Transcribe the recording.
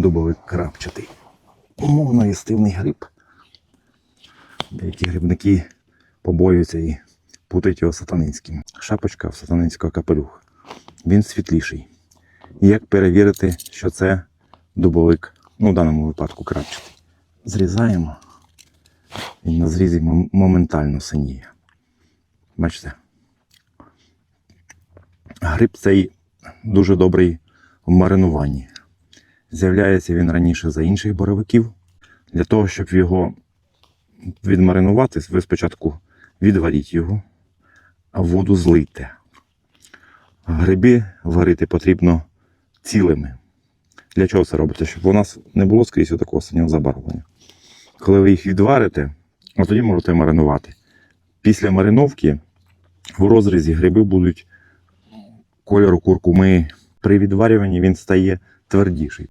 дубовик крапчатий. Умовно їстивний гриб. Деякі грибники побоюються і путають його сатанинським. Шапочка в сатанинського капелюха. Він світліший. Як перевірити, що це дубовик, ну в даному випадку крапчатий. Зрізаємо. Він на зрізі моментально синіє. Бачите? Гриб цей дуже добрий в маринуванні. З'являється він раніше за інших боровиків. Для того, щоб його відмаринувати, ви спочатку відваріть його, а воду злийте. Гриби варити потрібно цілими. Для чого це робите? Щоб у нас не було скрізь такого синього забарвлення. Коли ви їх відварите, от тоді можете маринувати. Після мариновки в розрізі гриби будуть кольору куркуми. При відварюванні він стає твердіший.